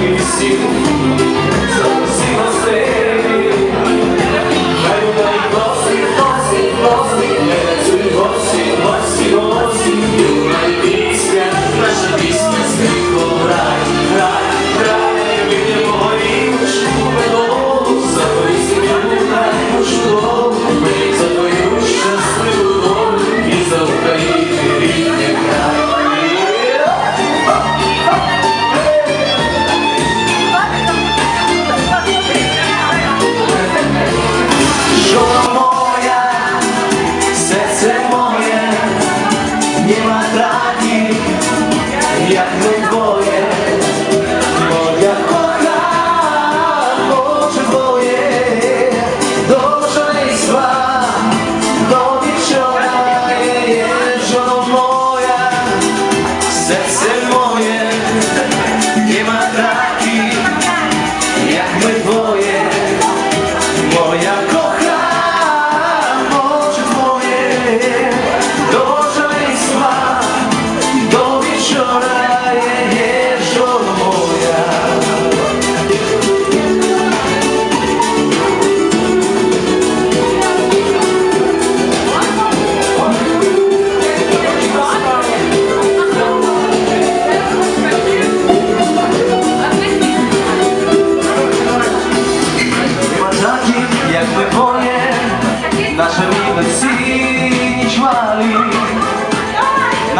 que me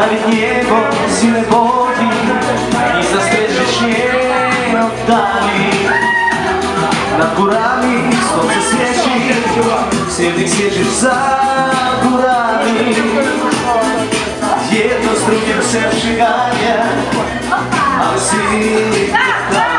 Навіть небо сіне боді І застрижеш не далі Над курами сонце свечи Сильних сечеш за курами, Jedno z drugim все przyjawia а syny tak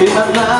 Ивана